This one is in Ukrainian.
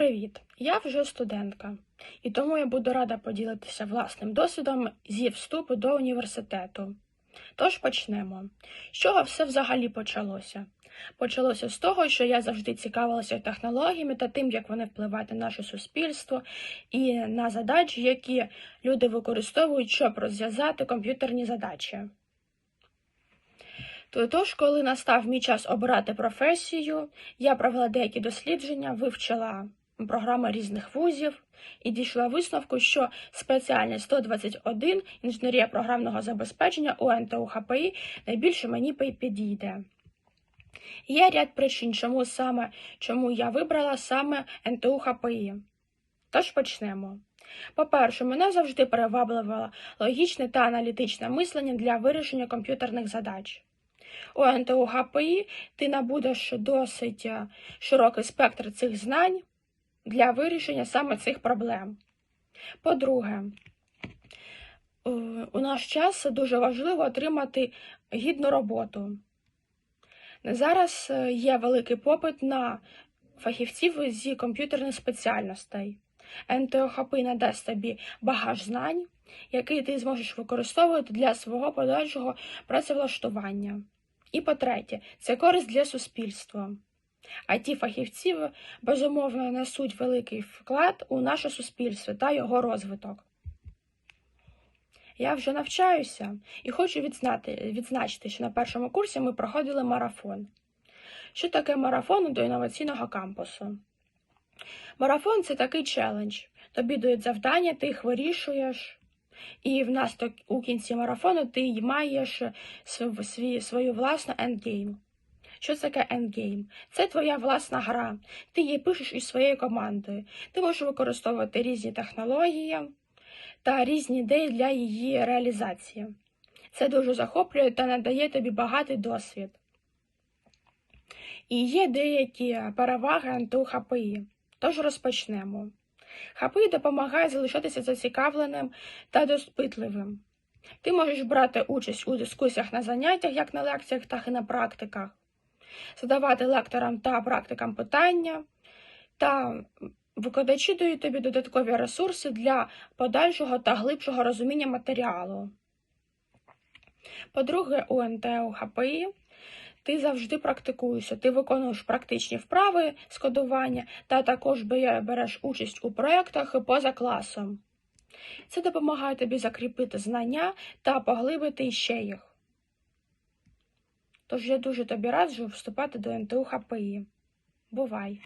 Привіт! Я вже студентка, і тому я буду рада поділитися власним досвідом зі вступу до університету. Тож почнемо. З чого все взагалі почалося? Почалося з того, що я завжди цікавилася технологіями та тим, як вони впливають на наше суспільство і на задачі, які люди використовують, щоб розв'язати комп'ютерні задачі. Тож, коли настав мій час обирати професію, я провела деякі дослідження, вивчила програми різних вузів і дійшла висновку, що спеціальність 121 інженерія програмного забезпечення у НТУ ХПІ найбільше мені підійде. Є ряд причин, чому саме чому я вибрала саме НТУ ХПІ. Тож почнемо. По-перше, мене завжди переваблювало логічне та аналітичне мислення для вирішення комп'ютерних задач. У НТУ ГПІ ти набудеш досить е, широкий спектр цих знань для вирішення саме цих проблем. По-друге, е, у наш час дуже важливо отримати гідну роботу. Зараз е, є великий попит на фахівців зі комп'ютерних спеціальностей. НТОХП надасть тобі багаж знань, який ти зможеш використовувати для свого подальшого працевлаштування. І по-третє, це користь для суспільства. А ті фахівці безумовно несуть великий вклад у наше суспільство та його розвиток. Я вже навчаюся і хочу відзнати, відзначити, що на першому курсі ми проходили марафон. Що таке марафон до інноваційного кампусу? Марафон це такий челендж. Тобі дають завдання, ти їх вирішуєш. І в нас у кінці марафону ти маєш св- свій, свою власну ендгейм. Що таке ендгейм? Це твоя власна гра. Ти її пишеш із своєю командою. Ти можеш використовувати різні технології та різні ідеї для її реалізації. Це дуже захоплює та надає тобі багатий досвід. І є деякі переваги НТУ ХПІ. Тож розпочнемо. ХПІ допомагає залишатися зацікавленим та доспитливим. Ти можеш брати участь у дискусіях на заняттях, як на лекціях, так і на практиках, задавати лекторам та практикам питання, та викладачі дають тобі додаткові ресурси для подальшого та глибшого розуміння матеріалу. По-друге, у НТУ ХПІ ти завжди практикуєшся, ти виконуєш практичні вправи з кодування та також береш участь у проєктах поза класом. Це допомагає тобі закріпити знання та поглибити ще їх. Тож я дуже тобі раджу вступати до НТУ ХПІ. Бувай!